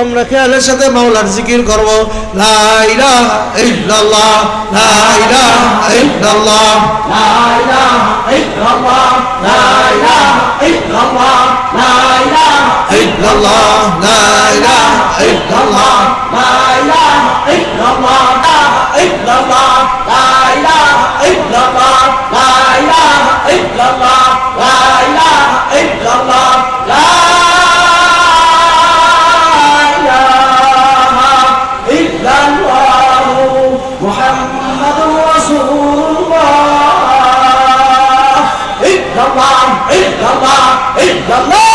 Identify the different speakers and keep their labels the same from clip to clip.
Speaker 1: আমরা খেয়ালের সাথে মাওলার জিকির করব লাইলা ইল্লাল্লাহ লাইলা ইল্লাল্লাহ লাইলা ইল্লাল্লাহ লাইলা ইল্লাল্লাহ লাইলা ইল্লাল্লাহ লাইলা ইল্লাল্লাহ লাইলা ইল্লাল্লাহ ইল্লাল্লাহ লাইলা ইল্লাল্লাহ লাইলা ইল্লাল্লাহ লাইলা ইল্লাল্লাহ Love, love.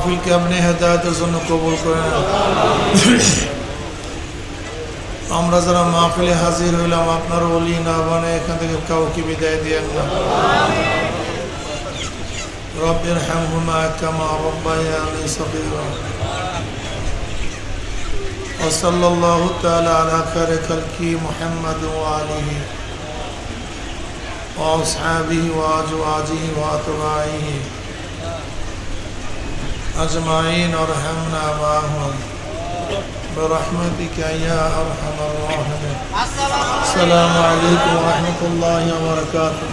Speaker 1: আল্লাহ মাহফিলকে আপনি হেদায়তের জন্য কবুল করেন আমরা যারা মাহফিলে হাজির হইলাম আপনার বলি না মানে এখান থেকে কাউকে বিদায় দিয়েন না রব্বের হ্যামহুমা কামা রব্বায়ানি সগীরা وصلى الله تعالى على خير خلقه محمد وآله وأصحابه وأزواجه وأتباعه أجمعين ارحمنا معهم برحمتك يا أرحم الراحمين السلام عليكم ورحمة الله وبركاته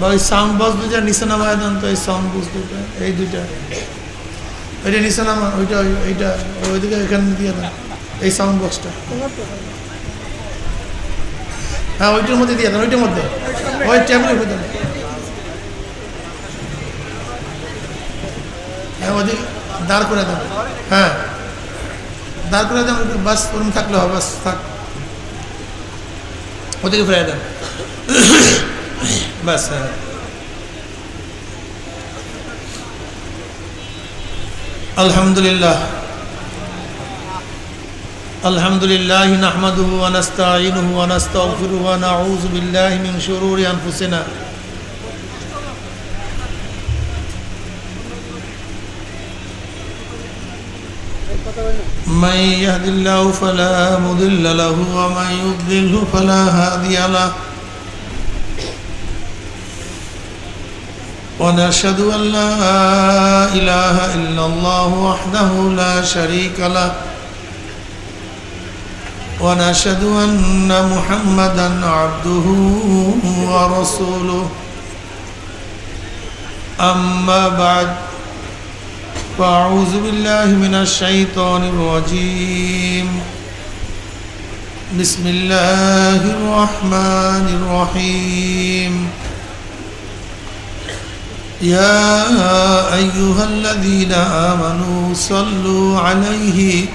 Speaker 1: ভাই সাউন্ড বক্স দুইটা নিচে নামায় দেন তো এই সাউন্ড বক্স দুইটা এই দুইটা ওইটা নিচে নামা ওইটা ওই- ওইটা ওইদিকে এখানে দিয়ে দেন এই সাউন্ড বক্সটা হ্যাঁ ওইটার মধ্যে দিয়ে দেন ওইটার মধ্যে ওই টেবিলের মধ্যে দেন। হ্যাঁ ওদিকে দাঁড় করে দেন হ্যাঁ দাঁড় করে দেন ওইটা বাস ওরম থাকলে হবে বাস থাক ওদিকে ফিরে দেন বাস হ্যাঁ الحمد لله الحمد لله نحمده ونستعينه ونستغفره ونعوذ بالله من شرور أنفسنا من يهد الله فلا مضل له ومن يضلله فلا هادي له ونشهد أن لا إله إلا الله وحده لا شريك له ونشهد أن محمدا عبده ورسوله أما بعد فأعوذ بالله من الشيطان الرجيم. بسم الله الرحمن الرحيم. يا أيها الذين آمنوا صلوا عليه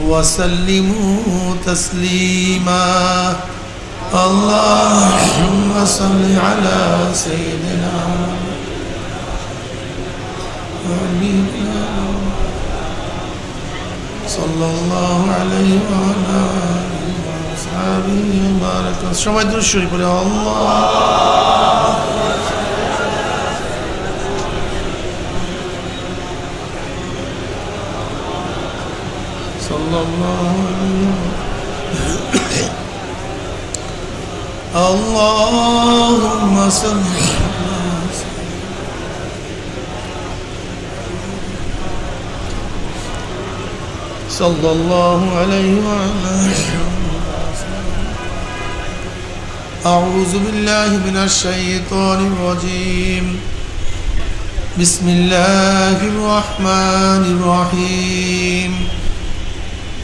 Speaker 1: وسلموا تسليما. اللهم صل على سيدنا
Speaker 2: آمين صلى الله عليه وعلى آله وأصحابه وبارك সবাই দূর শরীফ বলে আল্লাহ صلى الله عليه وسلم اللهم صل صلى الله عليه وعلى أعوذ بالله من الشيطان الرجيم بسم الله الرحمن الرحيم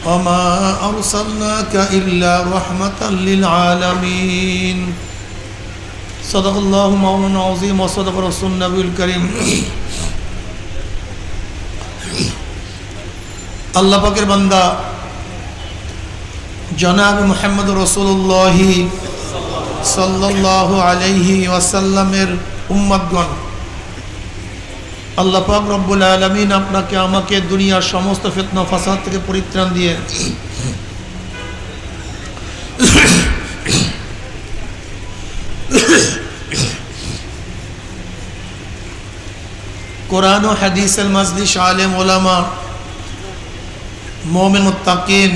Speaker 2: وما أرسلناك إلا رحمة للعالمين صدق الله مولانا العظيم وصدق رسول النبي الكريم আল্লাহ পাকের বান্দা জনাব মোহাম্মদ রসুল্লাহ সাল্লাহ আলাইহি ওয়াসাল্লামের উম্মদগণ, আল্লাহ পাক রব্বুল আলমিন আপনাকে, আমাকে দুনিয়ার সমস্ত ফেতনা, ফাসাদ থেকে পরিত্রাণ দিয়ে কোরআন ও হাদিসের মাজলিস আলেম ওলামা মোমেন মুত্তাকিন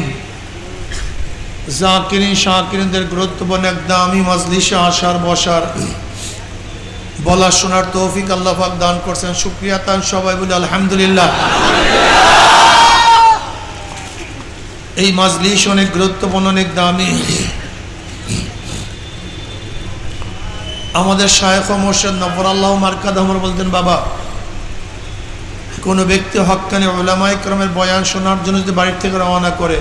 Speaker 2: জাকিরিন, শাকিরিনদের গুরুত্বপূর্ণ এক দামি মাজলিসে আসার, বসার বলা শোনার তৌফিক আল্লাহ পাক দান করছেন। শুক্রিয়া তান সবাই বলে, আলহামদুলিল্লাহ। এই মাজলিস অনেক গুরুত্বপূর্ণ, অনেক দামি। আমাদের শায়েখ মোর্শেদ নফর আল্লাহ মার্কাদ আমর বলতেন, বাবা কোনো ব্যক্তি হক্কানি ওলামাই ক্রমের বয়ান শোনার জন্য যদি বাড়ির থেকে রওনা করে,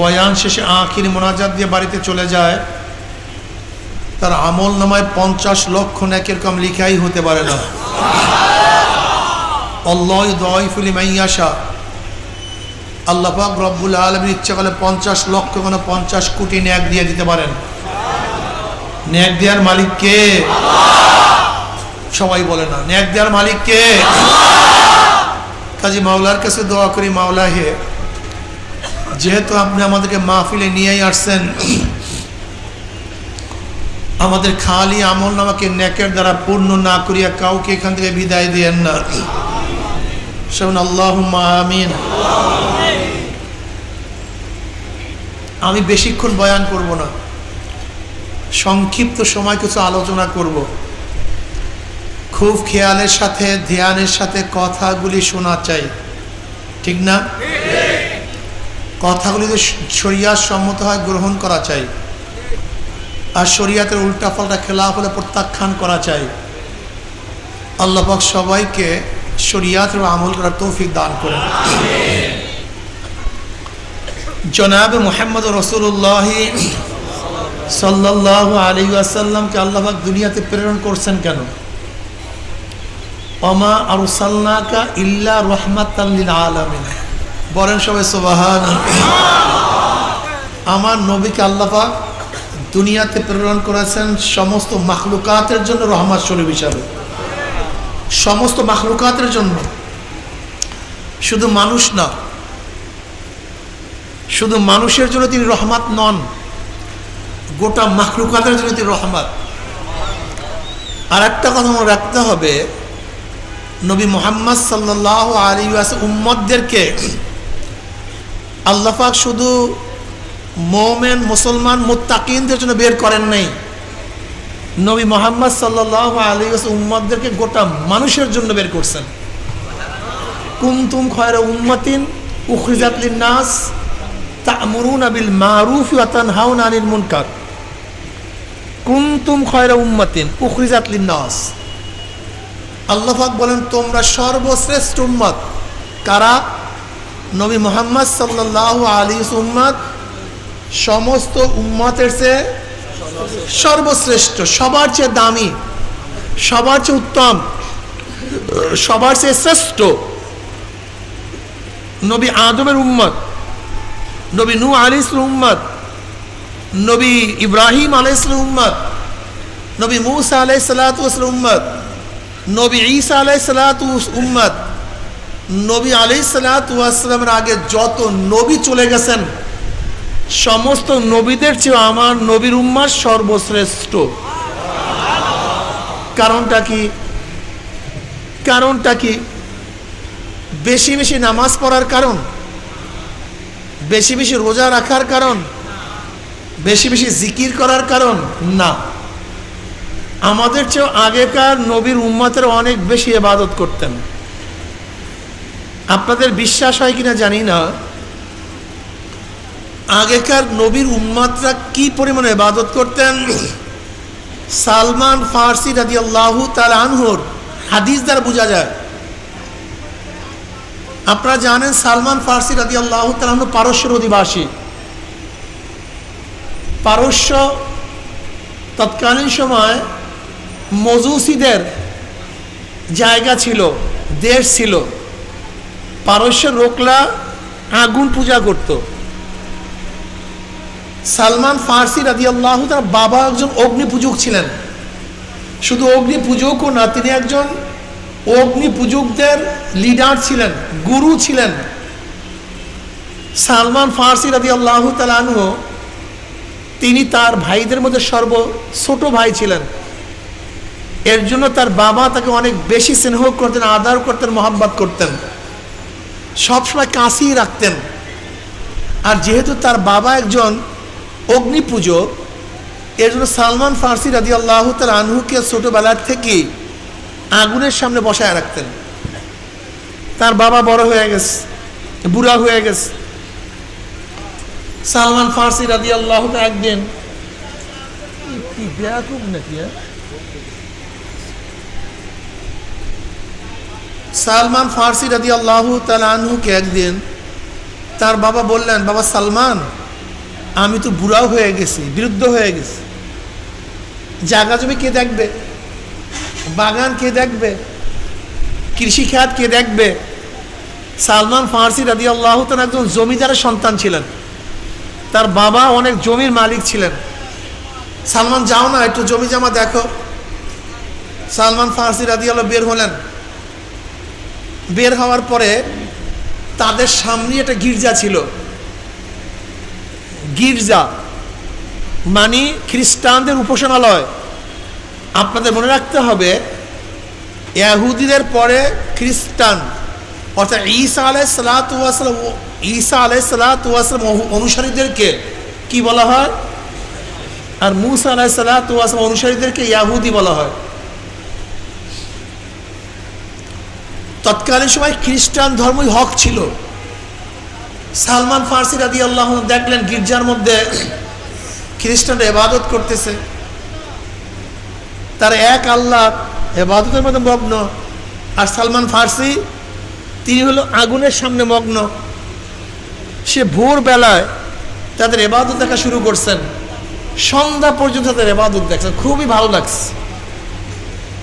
Speaker 2: বয়ান শেষে আখির মোনাজাত দিয়ে বাড়িতে চলে যায়, তার আমল নামায় পঞ্চাশ লক্ষ ন্যাকের কম লিখাই হতে পারে না। অল্লহ দয়ফুলি মাইয়াশা আল্লাহ পাক রব্বুল আলমীর ইচ্ছা করলে পঞ্চাশ লক্ষ কোনো পঞ্চাশ কোটি ন্যাক দিয়ে দিতে পারেন। ন্যাক দেওয়ার মালিক কে? সবাই বলে না। ন্যাক দেওয়ার মালিক কে কাজী মাওলার কাছে দোয়া করি মাওলা হে যেহেতু আপনি আমাদেরকে মাহফিলে নিয়েই আসছেন, আমাদের খালি আমল নামাকে নেকের দ্বারা পূর্ণ না করিয়া কাউকে এখান থেকে বিদায় দিয়েন না। সেমন আল্লাহ আমিন। আমি বেশিক্ষণ বয়ান করব না। সংক্ষিপ্ত সময় কিছু আলোচনা করব। খুব খেয়ালের সাথে, ধ্যানের সাথে কথাগুলি শোনা চাই। ঠিক না? কথাগুলি যদি শরিয়ার সম্মত হয় গ্রহণ করা চাই। আর শরিয়াতের উল্টা ফলটা খেলাফ হলে প্রত্যাখ্যান করা চাই। আল্লাপাক সবাইকে শরিয়াতের আমল করার তৌফিক দান করেন। জনাব মোহাম্মদ রসুল্লাহ সাল্লাহ আলী আসাল্লামকে আল্লাহাক দুনিয়াতে প্রেরণ করছেন কেন? অমা আর সাল্লাকা ইল্লা রহমাত আলমিন। বলেন সবাই সোবাহান। আমার নবীকে আল্লাপাক দুনিয়াতে প্রেরণ করেছেন সমস্ত মাখলুকাতের জন্য রহমান শরীফ হিসাবে। সমস্ত মাখলুকাতের জন্য। শুধু মানুষ না, শুধু মানুষের জন্য তিনি রহমাত নন, গোটা মাখলুকাতের জন্য তিনি রহমাত। আর একটা কথা মনে রাখতে হবে নবী মোহাম্মদ সাল্লাহ আলী উম্মদদেরকে আল্লাপাক শুধু মোমেন, মুসলমান, মুত্তাকিনদের জন্য বের করেন নাই। নবী মোহাম্মদ সাল্লাহ আলী উম্মদদেরকে গোটা মানুষের জন্য বের করছেন। কুমতুম খয়রা উম্মতিন উখরিজাতলিন নাস তা'মুরুনা বিল মারুফ তানহাউনা আনিল মুনকার। কুমতুম খয়রা উম্মতিন উখরিজাতলিন নাস আল্লাহ পাক বলেন, তোমরা সর্বশ্রেষ্ঠ উম্মত। কারা? নবী মোহাম্মদ সাল্লাহ আলী উম্মত। সমস্ত উম্মতের চেয়ে সর্বশ্রেষ্ঠ, সবার চেয়ে দামি, সবার চেয়ে উত্তম, সবার চেয়ে শ্রেষ্ঠ নবী আদমের উম্মত, নবী নু আলী ইসলাম উম্মত, নবী ইব্রাহিম আলাই ইসলাম উম্মত, নবী মুসা আলাই সালাতাম উম্মত। নবী ঈসা আলাই সালাত উম্মাদ নবী আলাই সালাতামের আগে যত নবী চলে গেছেন, সমস্ত নবীদের চেয়ে আমার নবীর উম্মাদ সর্বশ্রেষ্ঠ। কারণটা কি? কারণটা কি? বেশি বেশি নামাজ পড়ার কারণ? বেশি বেশি রোজা রাখার কারণ? বেশি বেশি জিকির করার কারণ? না। আমাদের চেয়েও আগেকার নবীর উম্মাতের অনেক বেশি এবাদত করতেন। আপনাদের বিশ্বাস হয় কিনা জানি না। আগেকার নবীর উম্মাতরা কি পরিমাণে এবাদত করতেন? সালমান ফার্সি রাজি আল্লাহ তার আনহুর হাদিস দ্বারা বোঝা যায়। আপনারা জানেন সালমান ফার্সি রাজি আল্লাহ তালাহ পারস্যের অধিবাসী। পারস্য তৎকালীন সময় মজুসিদের জায়গা ছিল, দেশ ছিল। পারস্যের রোকলা আগুন পূজা করত। সালমান ফার্সি রাজি আল্লাহ তার বাবা একজন অগ্নি পূজক ছিলেন। শুধু অগ্নি পূজকও না, তিনি একজন অগ্নি পূজকদের লিডার ছিলেন, গুরু ছিলেন। সালমান ফার্সি রাজি আল্লাহ তালানহ তিনি তার ভাইদের মধ্যে সর্ব ছোট ভাই ছিলেন। এর জন্য তার বাবা তাকে অনেক বেশি স্নেহ করতেন, আদর করতেন, মোহাব্বত করতেন। সবসময় কাছেই রাখতেন। আর যেহেতু তার বাবা একজন অগ্নি পুজো, এর জন্য সালমান ফার্সি রাজি আল্লাহ তার আনহুকে ছোটোবেলার থেকে আগুনের সামনে বসায় রাখতেন। তার বাবা বড় হয়ে গেছে, বুড়া হয়ে গেছে। সালমান ফার্সি রাজি আল্লাহ একদিন, কি নাকি হ্যাঁ? সালমান ফার্সি রাজি আল্লাহ তালহুকে একদিন তার বাবা বললেন, বাবা সালমান, আমি তো বুড়াও হয়ে গেছি, বিরুদ্ধ হয়ে গেছি। জায়গা জমি কে দেখবে? বাগান কে দেখবে? কৃষিখাত কে দেখবে? সালমান ফার্সি রাজি আল্লাহ তার একজন জমিদারের সন্তান ছিলেন। তার বাবা অনেক জমির মালিক ছিলেন। সালমান, যাও না, একটু জমি জামা দেখো। সালমান ফার্সি রাজি আল্লাহ বের হলেন। বের হওয়ার পরে তাদের সামনে একটা গির্জা ছিল। গির্জা মানে খ্রিস্টানদের উপাসনালয়। আপনাদের মনে রাখতে হবে, ইয়াহুদিদের পরে খ্রিস্টান, অর্থাৎ ঈসা আলাই সালাতাম ঈসা আলাই সালাতাম অনুসারীদেরকে কি বলা হয়? আর মুসা আলাই সালাতাম অনুসারীদেরকে ইয়াহুদি বলা হয়। তৎকালীন সময় খ্রিস্টান ধর্মই হক ছিল। সালমান ফার্সি রাদি আল্লাহ দেখলেন গির্জার মধ্যে খ্রিস্টানরা এবাদত করতেছে। তার এক আল্লাহ এবাদতের মধ্যে মগ্ন আর সালমান ফার্সি, তিনি হলো আগুনের সামনে মগ্ন। সে ভোরবেলায় তাদের এবাদত দেখা শুরু করছেন। সন্ধ্যা পর্যন্ত তাদের এবাদত দেখছেন। খুবই ভালো লাগছে।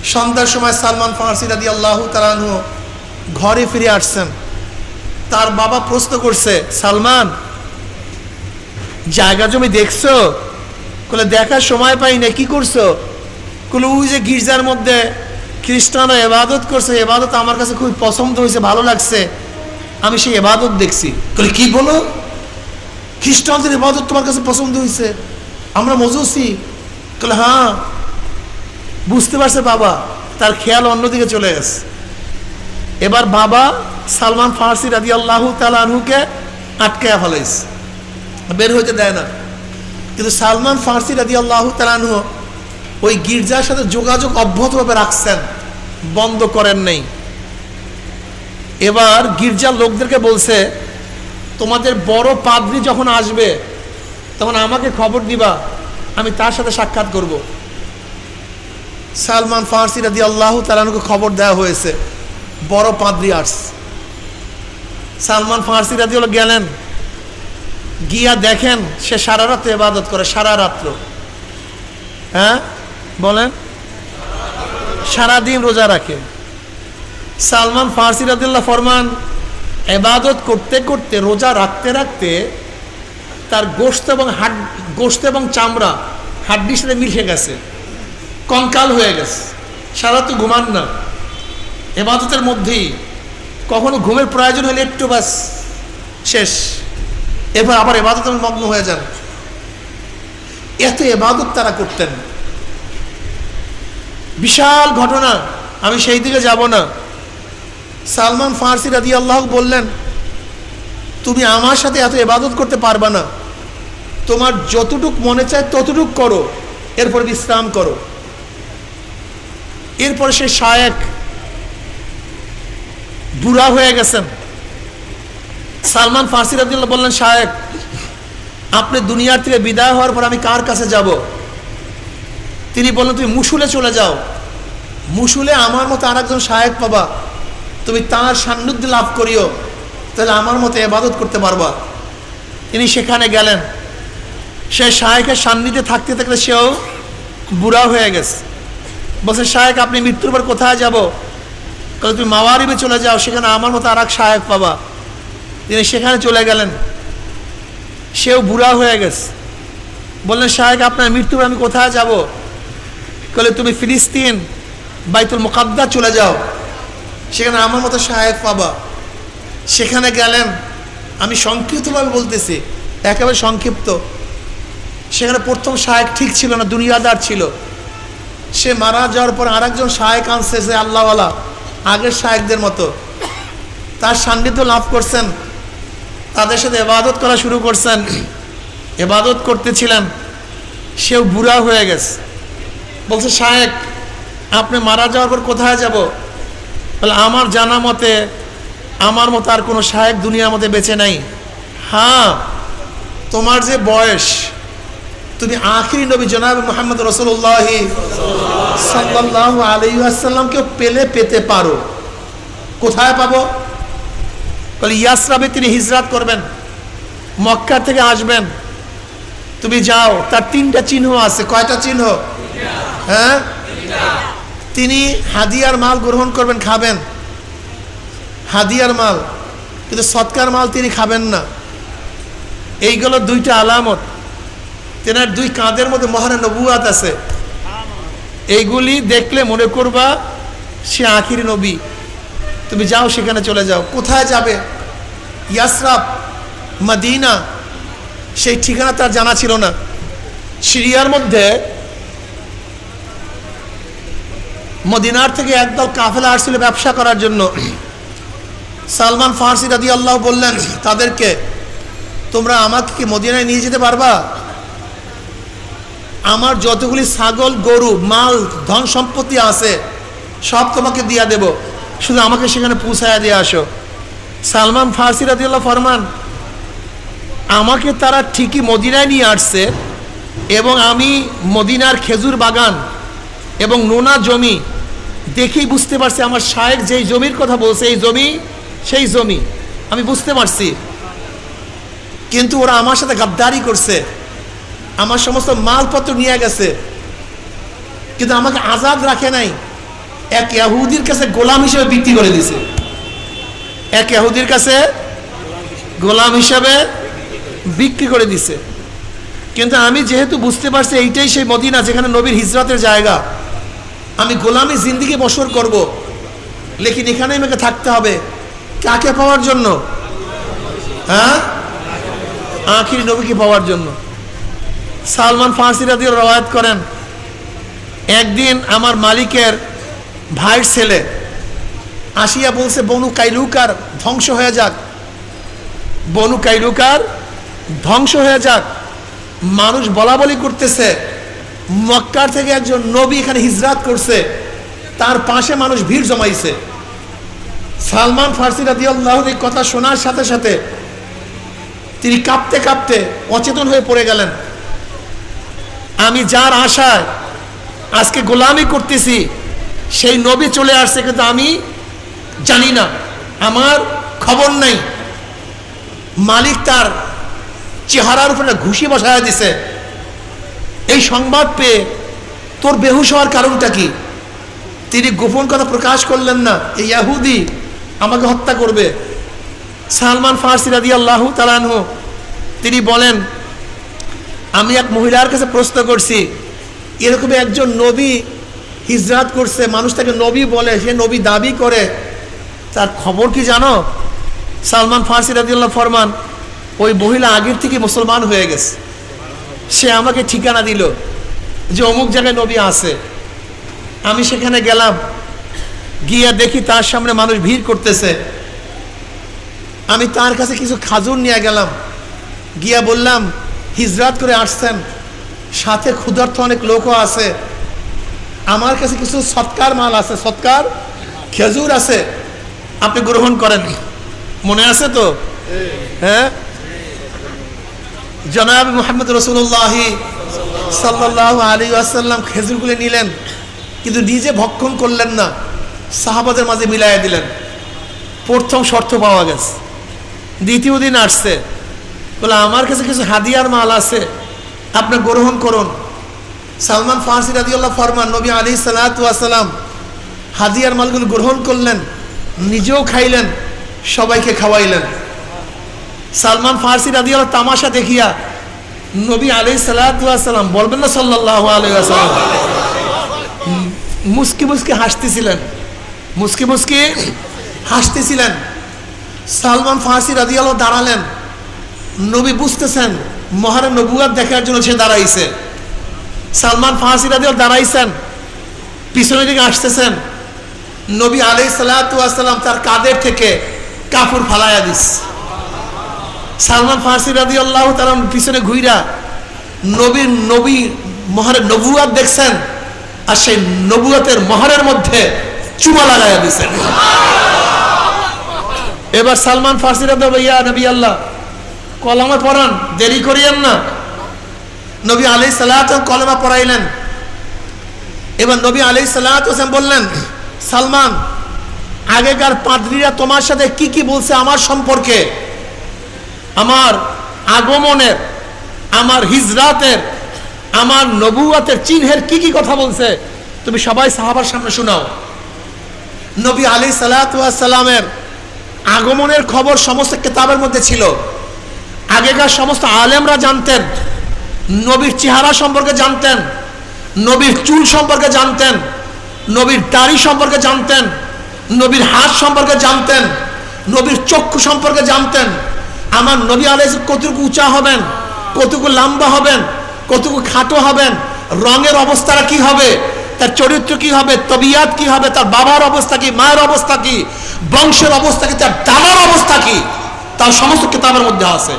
Speaker 2: সন্ধ্যার সময় সালমান ফার্সি রাদি আল্লাহ তালানহ ঘরে ফিরে আসছেন। তার বাবা প্রশ্ন করছে, সালমান, জায়গা জমি দেখছ? বলে দেখার সময় পাই না কি করছ? বলে ওই যে গির্জার মধ্যে খ্রিস্টানরা এবাদত করছে, এবাদত আমার কাছে খুব পছন্দ হয়েছে, ভালো লাগছে। আমি সেই এবাদত দেখছি। বলে কি বলো? খ্রিস্টানদের এবাদত তোমার কাছে পছন্দ হয়েছে? আমরা মজুসি বলে হ্যাঁ। বুঝতে পারছে বাবা, তার খেয়াল অন্যদিকে চলে গেছে। এবার বাবা সালমান ফার্সি রাজি আল্লাহ তালুকে আটকে ফেলাইছে। বের হইতে দেয় না। কিন্তু সালমান ফার্সি রাজি আল্লাহ তালানহ ওই গির্জার সাথে যোগাযোগ অব্যাহতভাবে রাখছেন, বন্ধ করেন নেই। এবার গির্জার লোকদেরকে বলছে, তোমাদের বড় পাদ্রি যখন আসবে, তখন আমাকে খবর দিবা, আমি তার সাথে সাক্ষাৎ করব। সালমান ফার্সি রাজি আল্লাহ তালানুকে খবর দেওয়া হয়েছে। বড় পাদ্রি আর্টস। সালমান ফার্সি রাজি গেলেন। গিয়া দেখেন, সে সারা রাত এবাদত করে, সারা রাত্র। হ্যাঁ? বলেন। সারাদিন রোজা রাখে। সালমান ফার্সি রাদিল্লাহ ফরমান এবাদত করতে করতে, রোজা রাখতে রাখতে তার গোস্ত এবং হাড গোস্ত এবং চামড়া হাড্ডির সাথে মিশে গেছে। কঙ্কাল হয়ে গেছে। সারা তো ঘুমান না। এবাদতের মধ্যেই কখনো ঘুমের প্রয়োজন হলে একটু বাস, শেষ। এবার আবার এবাদতের মগ্ন হয়ে যান। এত এবাদত তারা করতেন। বিশাল ঘটনা, আমি সেই দিকে যাব না। সালমান ফার্সি রাদি আল্লাহ বললেন, তুমি আমার সাথে এত এবাদত করতে পারবা না। তোমার যতটুক মনে চায় ততটুক করো। এরপর বিশ্রাম করো। এরপরে সে শায়েক বুড়া হয়ে গেছেন। সালমান ফার্সি রাদিল্লাহ বললেন শায়েক আপনি দুনিয়ার থেকে বিদায় হওয়ার পর আমি কার কাছে যাব? তিনি বললেন, তুমি মুসুলে চলে যাও। মুসুলে আমার মতো আর একজন শায়েক পাবা। তুমি তার সান্নিধ্য লাভ করিও। তাহলে আমার মতো এবাদত করতে পারবা। তিনি সেখানে গেলেন। সে শায়েকের সান্নিধ্যে থাকতে থাকলে সেও বুড়া হয়ে গেছে। বলছে, শায়েক, আপনি মৃত্যুর পর কোথায় যাব? তাহলে তুমি মাওয়ারিবে চলে যাও, সেখানে আমার মতো আর এক শায়েক পাবা। তিনি সেখানে চলে গেলেন। সেও বুড়া হয়ে গেছে। বললেন সাহেব আপনার মৃত্যুর আমি কোথায় যাব? কলে, তুমি ফিলিস্তিন, বাইতুল মোকাদ্দা চলে যাও। সেখানে আমার মতো শাহেক পাবা। সেখানে গেলেন। আমি সংক্ষিপ্তভাবে বলতেছি, একেবারে সংক্ষিপ্ত। সেখানে প্রথম শায়েক ঠিক ছিল না, দুনিয়াদার ছিল। সে মারা যাওয়ার পর আরেকজন শায়েক আনছে সে আল্লাহওয়ালা। আগের শায়েকদের মতো। তার সান্নিধ্য লাভ করছেন, তাদের সাথে এবাদত করা শুরু করছেন, এবাদত করতেছিলেন, সেও বুড়া হয়ে গেছে। বলছে, শায়েক, আপনি মারা যাওয়ার পর কোথায় যাব? বলে, আমার জানা মতে, আমার মতো আর কোনো শায়েক দুনিয়ার মধ্যে বেঁচে নাই। হ্যাঁ তোমার যে বয়স, তুমি আখিরি নবী জনাব মোহাম্মদ রসুল্লাহ সাল্লাহ আলাইসাল্লামকেও পেলে পেতে পারো। কোথায় পাবো? বলে ইয়াসরাবে তিনি হিজরাত করবেন। মক্কা থেকে আসবেন। তুমি যাও, তার তিনটা চিহ্ন আছে। কয়টা চিহ্ন? হ্যাঁ? তিনি হাদিয়ার মাল গ্রহণ করবেন, খাবেন। হাদিয়ার মাল। কিন্তু সৎকার মাল তিনি খাবেন না। এইগুলো দুইটা আলামত। তেনার দুই কাঁধের মধ্যে মহানা নবুয়াত আছে। এইগুলি দেখলে মনে করবা সে আখির নবী। তুমি যাও সেখানে চলে যাও। কোথায় যাবে? ইয়াসরাফ, মাদিনা, সেই ঠিকানা তার জানা ছিল না। সিরিয়ার মধ্যে মদিনার থেকে একদল কাফেলা আসছিল ব্যবসা করার জন্য। সালমান ফার্সি রাদি আল্লাহ বললেন, তাদেরকে তোমরা আমাকে কি মদিনায় নিয়ে যেতে পারবা? আমার যতগুলি ছাগল, গরু, মাল, ধন সম্পত্তি আছে, সব তোমাকে দিয়া দেব। শুধু আমাকে সেখানে পৌঁছায় দিয়ে আসো। সালমান ফার্সি রাদিউল্লাহ ফরমান, আমাকে তারা ঠিকই মদিনায় নিয়ে আসছে এবং আমি মদিনার খেজুর বাগান এবং নোনা জমি দেখেই বুঝতে পারছি, আমার শায়ের যেই জমির কথা বলছে, এই জমি, সেই জমি। আমি বুঝতে পারছি। কিন্তু ওরা আমার সাথে গাদ্দারি করছে। আমার সমস্ত মালপত্র নিয়ে গেছে। কিন্তু আমাকে আজাদ রাখে নাই। এক ইয়াহুদির কাছে গোলাম হিসেবে বিক্রি করে দিছে। এক ইয়াহুদির কাছে গোলাম হিসাবে বিক্রি করে দিছে। কিন্তু আমি যেহেতু বুঝতে পারছি এইটাই সেই মদিনা যেখানে নবীর হিজরতের জায়গা, আমি গোলামি জিন্দিগি বসর করব। লেকিন এখানে আমাকে থাকতে হবে। কাকে পাওয়ার জন্য? হ্যাঁ? আখির নবীকে পাওয়ার জন্য। সালমান ফাঁসি রাদিও রওয়ায়ত করেন, একদিন আমার মালিকের ভাইয়ের ছেলে আসিয়া বলছে, বনু কাইলুকার ধ্বংস হয়ে যাক, বনু কাইলুকার ধ্বংস হয়ে যাক। মানুষ বলা বলি করতেছে, মক্কার থেকে একজন নবী এখানে হিজরাত করছে, তার পাশে মানুষ ভিড় জমাইছে। সালমান ফার্সি রাদি এই কথা শোনার সাথে সাথে তিনি কাঁপতে কাঁপতে অচেতন হয়ে পড়ে গেলেন। আমি যার আশায় আজকে গোলামি করতেছি, সেই নবী চলে আসছে, কিন্তু আমি জানি না। আমার খবর নেই। মালিক তার চেহারার উপরে ঘুষি বসায় দিছে। এই সংবাদ পেয়ে তোর বেহুশ হওয়ার কারণটা কি? তিনি গোপন কথা প্রকাশ করলেন না। এই ইয়াহুদি আমাকে হত্যা করবে। সালমান ফার্সি রাদি আল্লাহ তালানহ তিনি বলেন আমি এক মহিলার কাছে প্রশ্ন করছি, এরকম একজন নবী হিজরাত করছে, মানুষ তাকে নবী বলে, সে নবী দাবি করে, তার খবর কি জানো? সালমান ফার্সি রাদিউল্লাহ ফরমান, ওই মহিলা আগের থেকে মুসলমান হয়ে গেছে। সে আমাকে ঠিকানা দিল যে অমুক জায়গায় নবী আছে। আমি সেখানে গেলাম, গিয়ে দেখি তার সামনে মানুষ ভিড় করতেছে। আমি তার কাছে কিছু খাজুর নিয়ে গেলাম, গিয়া বললাম হিজরাত করে আসছেন। সাথে ক্ষুধার্থ অনেক লোকও আছে। আমার কাছে কিছু সৎকার মাল আছে, সৎকার খেজুর আছে। আপনি গ্রহণ করেন। মনে আছে তো? হ্যাঁ? জনাব মোহাম্মদ রসুল্লাহ সাল্লাহ আলী আসাল্লাম খেজুরগুলি নিলেন, কিন্তু নিজে ভক্ষণ করলেন না। সাহাবাদের মাঝে মিলাইয়া দিলেন। প্রথম শর্ত পাওয়া গেছে। দ্বিতীয় দিন আসছে। বলে, আমার কাছে কিছু হাদিয়ার মাল আছে, আপনি গ্রহণ করুন। সালমান ফার্সি রাদিউল্লাহ ফরমান, নবী আলী সালাতাম হাদিয়ার মালগুলো গ্রহণ করলেন, নিজেও খাইলেন, সবাইকে খাওয়াইলেন। সালমান ফার্সি রাদিউল্লাহ তামাশা দেখিয়া নবী আলী সালাতাম বলবেন না সাল্লাহ আলাইসাল্লাম মুসকি মুসকি হাসতেছিলেন, মুসকি মুসকি হাসতেছিলেন। সালমান ফার্সি রাদিয়াল্লাহ দাঁড়ালেন বুঝতেছেন মহারা নবুয়াত দেখার জন্য সে দাঁড়াইছে। সালমান ফাঁসি রাদিও দাঁড়াইছেন, পিছনের দিকে আসতেছেন। নবী আলাই সালাতাম তার কাদের থেকে কাপড় ফালাইয়া দিস। সালমান ফাঁসি রাদি আল্লাহ তার পিছনে ঘুইরা নবীর নবী মহারের নবুয়াত দেখছেন আর সেই নবুয়াতের মহারের মধ্যে চুমা লাগাইয়া দিছেন। এবার সালমান ফার্সি রাদি ইয়া নবী আল্লাহ কলমে পড়ান, দেরি করিয়েন না। নবী আলি সালাত কলমা পড়াইলেন। এবার নবী আলি সালাত বললেন, সালমান, আগেকার পাদ্রীরা তোমার সাথে কি কি বলছে আমার সম্পর্কে? আমার আগমনের, আমার হিজরাতের, আমার নবুয়াতের চিহ্নের কি কি কথা বলছে? তুমি সবাই সাহাবার সামনে শোনাও। নবী আলী সালাতামের আগমনের খবর সমস্ত কেতাবের মধ্যে ছিল। আগেকার সমস্ত আলেমরা জানতেন, নবীর চেহারা সম্পর্কে জানতেন, নবীর চুল সম্পর্কে জানতেন, নবীর দাড়ি সম্পর্কে জানতেন, নবীর হাত সম্পর্কে জানতেন, নবীর চক্ষু সম্পর্কে জানতেন। আমার নবী আলাইস কতটুকু উঁচা হবেন, কতটুকু লম্বা হবেন, কতটুকু খাটো হবেন, রঙের অবস্থাটা কি হবে, তার চরিত্র কি হবে, তবিয়াত কি হবে, তার বাবার অবস্থা কি, মায়ের অবস্থা কি, বংশের অবস্থা কি, তার দাদার অবস্থা কি, তার সমস্ত কিতাবের মধ্যে আছে।